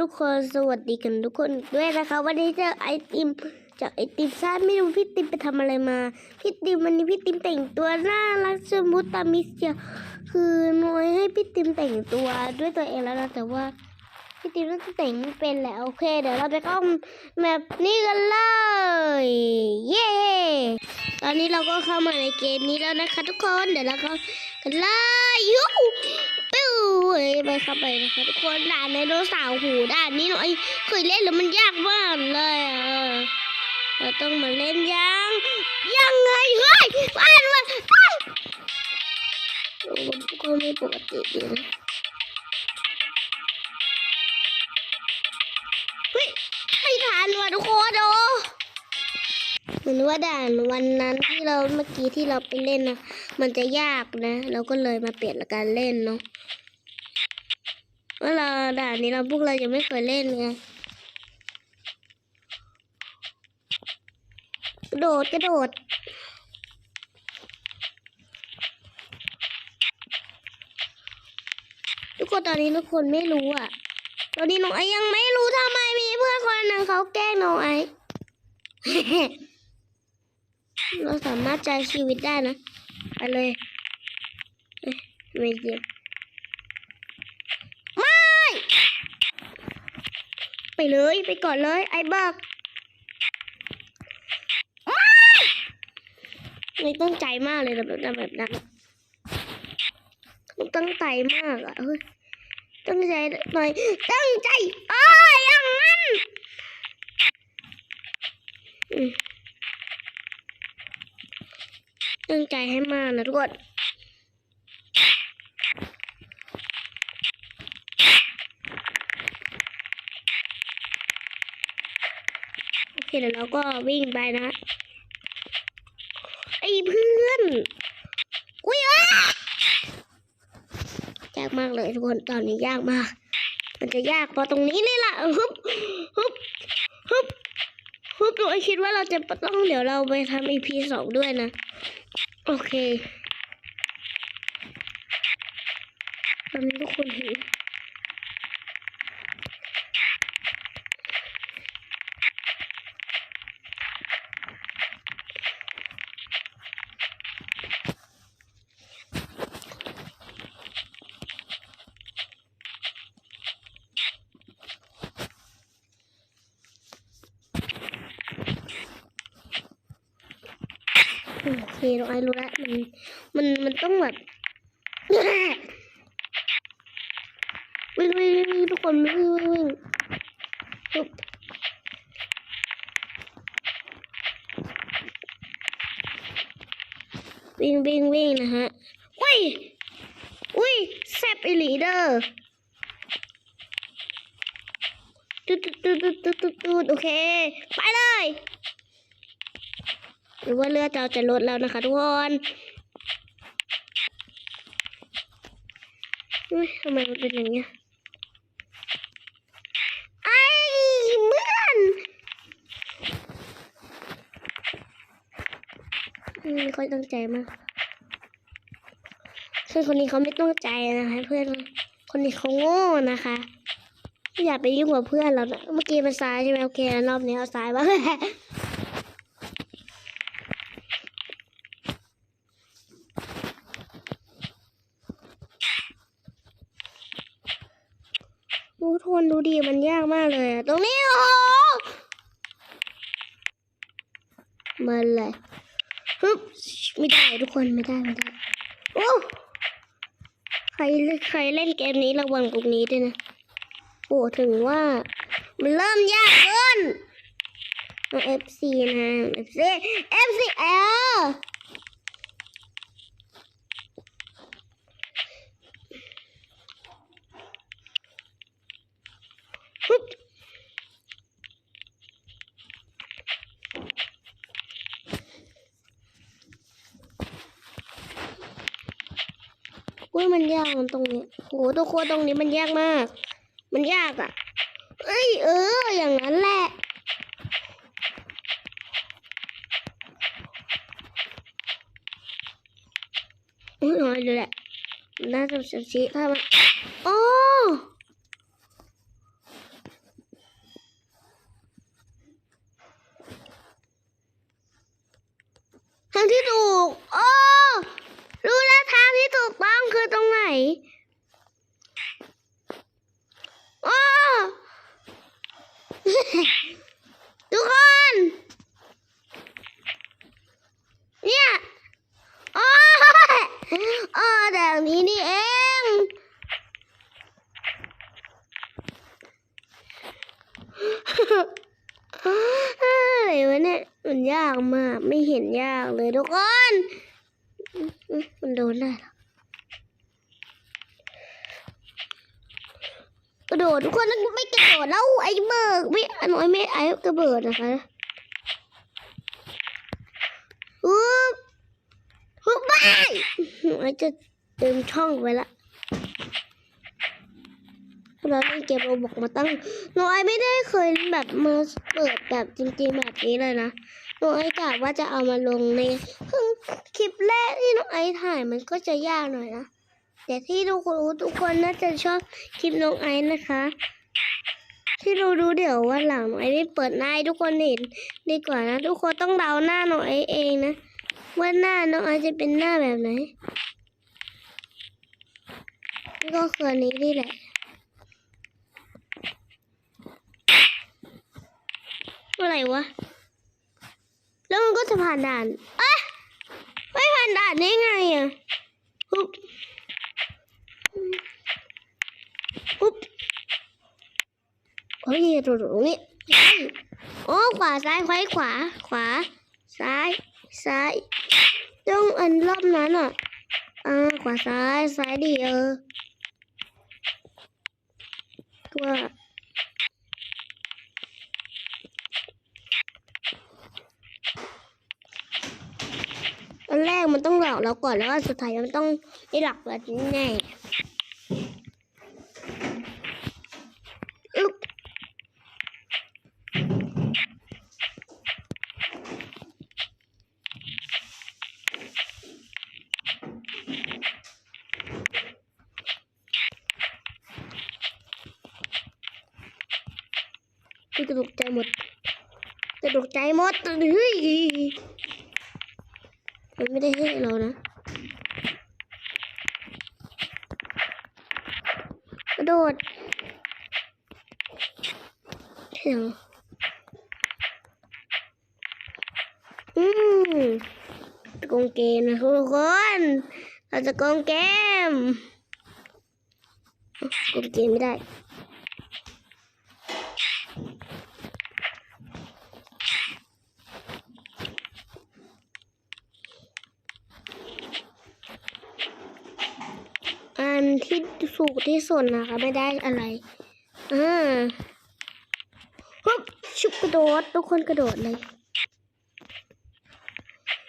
ทุกคนสวัสดีกันทุกคนด้วยนะคะ วันนี้เจอไอติมจากไอติมซ่าไม่รู้พี่ติมไปทำอะไรมาพี่ติมวันนี้พี่ติมแต่งตัวน่ารักชมพูตามิสเชียคือน้อยให้พี่ติมแต่งตัวด้วยตัวเองแล้วนะแต่ว่าพี่ติมน่าจะแต่งไม่เป็นแหละโอเค เดี๋ยวเราไปเข้าแบบนี้กันเลยเย้ตอนนี้เราก็เข้ามาในเกมนี้แล้วนะคะ ทุกคนเดี๋ยวเราก็กันเลยยู ยไปเข้าไปนะคะทุกคนด่านในโดเสาร์หูด่านนี้หน่อยเคยเล่นแล้วมันยากมากเลยอะเราต้องมาเล่นยังยังไงเฮ้ยอ่านว่าอ้าวโอ้ก็ไม่ปกติดีนะเฮ้ยให้ทานว่ะทุกคนโอ้เหมือนว่าด่านวันนั้นที่เราเมื่อกี้ที่เราไปเล่นนะมันจะยากนะ เราก็เลยมาเปลี่ยนการเล่นเนาะ เมื่อเราด่านนี้เราพวกเรายังไม่เคยเล่นไงกระโดดกระโดดทุกคนตอนนี้ทุกคนไม่รู้อะตอนนี้น้องไอยังไม่รู้ทำไมมีเพื่อนคนหนึ่งเขาแกล้งน้องไอเราสามารถใจชีวิตได้นะไปเลยเอ้ยไม่เกี่ยวไม่ ไปเลยไปก่อนเลยไอ้เบิกไม่ตั้งใจมากเลยแบบนั้นแบบนั้นต้องตั้งใจมากอะเฮ้ยตั้งใจหน่อยตั้งใจเอ้ยอย่างนั้นตั้งใจให้มากนะทุกคน โอเคเดี๋ยวเราก็วิ่งไปนะไอ้เพื่อนอุ้ยอะยากมากเลยทุกคนตอนนี้ยากมาก มันจะยากพราะตรงนี้นี่แหละฮึบฮึบฮึบฮึบหนูคิดว่าเราจะต้องเดี๋ยวเราไปทำ EP สองด้วยนะ โอเคตอนนี้ทุกคนเห็น โอเคน้องไอรู้แล้วมันมันมันต้องแบบวิ่งวิ่งวิ่งทุกคนวิ่งวิ่งวิ่งปุ๊บวิ่งวิ่งวิ่งนะฮะอุ้ยอุ้ยแซบอีลีเดอร์ตุ๊ดตุ๊ดตุ๊ดตุ๊ดตุ๊ดตุ๊ดโอเค ไปเลย หรือว่าเลือดเราจะลดแล้วนะคะทุกคนอุ๊ยทำไมมันเป็นอย่างเงี้ยไอ้เมื่อนอืมไม่ค่อยตั้งใจมากเพื่อนคนนี้เขาไม่ตั้งใจนะคะ เพื่อนคนนี้เขาโง่นะคะไม่าไปยุ่งกับเพื่อนเรานะเมื่อกี้มันซ้ายใช่ไหมโอเครอบนี้เอาซ้ายบ้าง ทุกคนดูดีมันยากมากเลยตรงนี้โอ้มาเลยฮึบไม่ได้ทุกคนไม่ได้ไม่ได้โอ้ใครใครเล่นเกมนี้ระวังตรงนี้ด้วยนะโอ้ถึงว่า มันเริ่มยากเกินเอา FC นะ FC FC เอุ้ยมันยากมันตรงนี้โหทุกคนตรงนี้มันยากมาก มันยากอะเอ้ยเออ อย่างนั้นแหละอุ้ยน้อยเลยแหละน่าจะเสียชีถ้ามันโอ้ โอ้ทุกคน เนี่ยโอ้โอ้แบบนี้นี่เองอะไรวะเนี่ยมันยากมาก ไม่เห็นยากเลยทุกคน มันโดนได้หรอ ระโดดทุกคนไม่กระโดดแล้วไอ้เบิกไม่อันน้อยไม่ไอ้กระเบิดนะคะฮึบฮึบไปไอ้จะเติมช่องไว้ละเราเล่นเกมโรบอกมาตั้งน้อยไม่ได้เคยแบบมาเปิดแบบจริงๆแบบนี้เลยนะน้อยกะว่าจะเอามาลงในคลิปแรกที่น้องไอถ่ายมันก็จะยากหน่อยนะ แต่ที่ทุกคนรู้ทุกคนน่าจะชอบคลิปน้องไอซ์นะคะ ที่เราดูเดี๋ยววันหลังไอซ์ได้เปิดหน้าทุกคนเห็นดีกว่านะ ทุกคนต้องเดาหน้าน้องไอซ์เองนะว่าหน้าน้องไอซ์จะเป็นหน้าแบบไหนนี่ก็คือนนี้นี่แหละอะไรวะ แล้วมันก็จะผ่านด่าน เอ๊ะไม่ผ่านด่านได้ไงอะฮึบฮึบ โอ้ยตรงนี้โอ้ขวาซ้ายขวาขวา ขวา ซ้าย ซ้ายต้องอันรอบนั้นอะอ่าขวาซ้ายซ้ายดีเออว่าอันแรกมันต้องหลอกเราก่อนแล้วอันสุดท้ายมันต้องได้หลักแบบนี้แน่ กระดกใจหมดกระดกใจหมดเฮ้ยมันไม่ได้ให้เรานะกระโดดเถียงอืมโกงเกมนะทุกคน เราจะกงเกมกงเกมไม่ได้ อัน ที่สูงที่สุดนะคะ ไม่ได้อะไรอ่าฮึบชุบกระโดด ทุกคนกระโดดเลย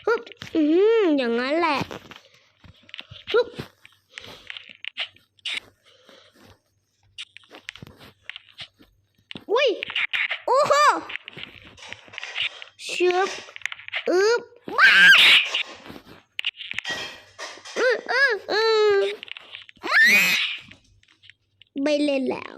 ฮึบอืมอย่างนั้นแหละฮึบอุ้ยโอ้โหชึบอึบว้า อื